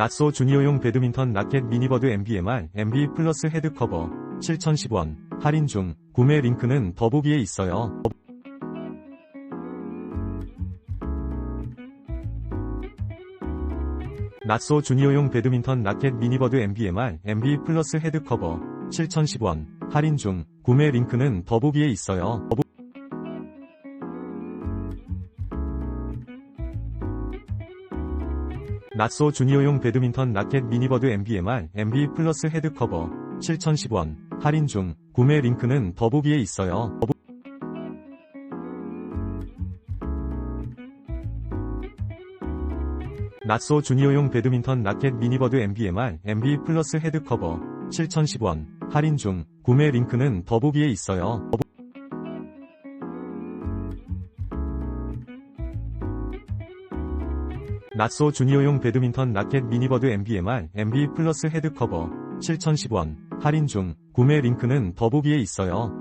낫소 주니어용 배드민턴 라켓 미니버드 MBMR MB 플러스 헤드 커버 7,010원 할인 중 구매 링크는 더보기에 있어요. 낫소 주니어용 배드민턴 라켓 미니버드 MBMR MB 플러스 헤드 커버 7,010원 할인 중 구매 링크는 더보기에 있어요. 더보- 낫소 주니어용 배드민턴 라켓 미니버드 MBMR MB 플러스 헤드 커버 7,010원 할인 중 구매 링크는 더보기에 있어요. 더보- 낫소 주니어용 배드민턴 라켓 미니버드 MBMR MB 플러스 헤드 커버 7,010원 할인 중 구매 링크는 더보기에 있어요. 더보- 낫소 주니어용 배드민턴 라켓 미니버드 MBMR MB 플러스 헤드 커버 7,010원 할인 중 구매 링크는 더보기에 있어요.